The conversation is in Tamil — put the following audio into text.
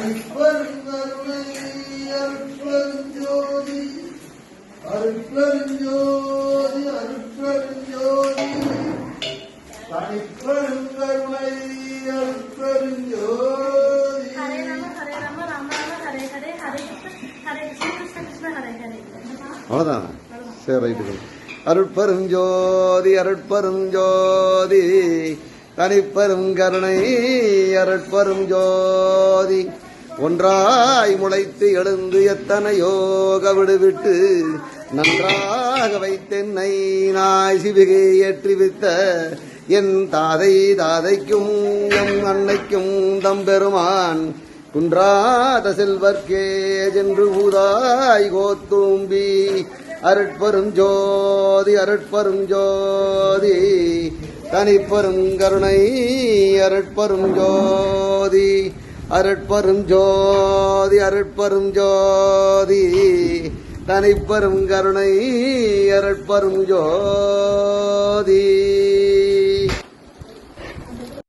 அற்பர் கருணை அற்பர் ஜோதி அற்பர் ஜோதி அற்பர் ஜோதி தனிப்பர் கருணை அற்பர் ஜோதி ஒன்றாய் முளைத்து எழுந்து எத்தனையோ கவிடுவிட்டு நன்றாக வைத்தென்னை நாய் சிவிகை ஏற்றிவித்த என் தாதை தாதைக்கும் எம் அன்னைக்கும் தம்பெருமான் குன்றாத செல்வர்க்கே சென்று ஊதாய் கோத்தும்பி அருட்பெரும் ஜோதி அருட்பெரும் ஜோதி தனிப்பெரும் ஜோதி அருட்பெரும் ஜோதி அருட்பெரும் ஜோதி தனிப்பெரும் கருணை அருட்பெரும் ஜோதி.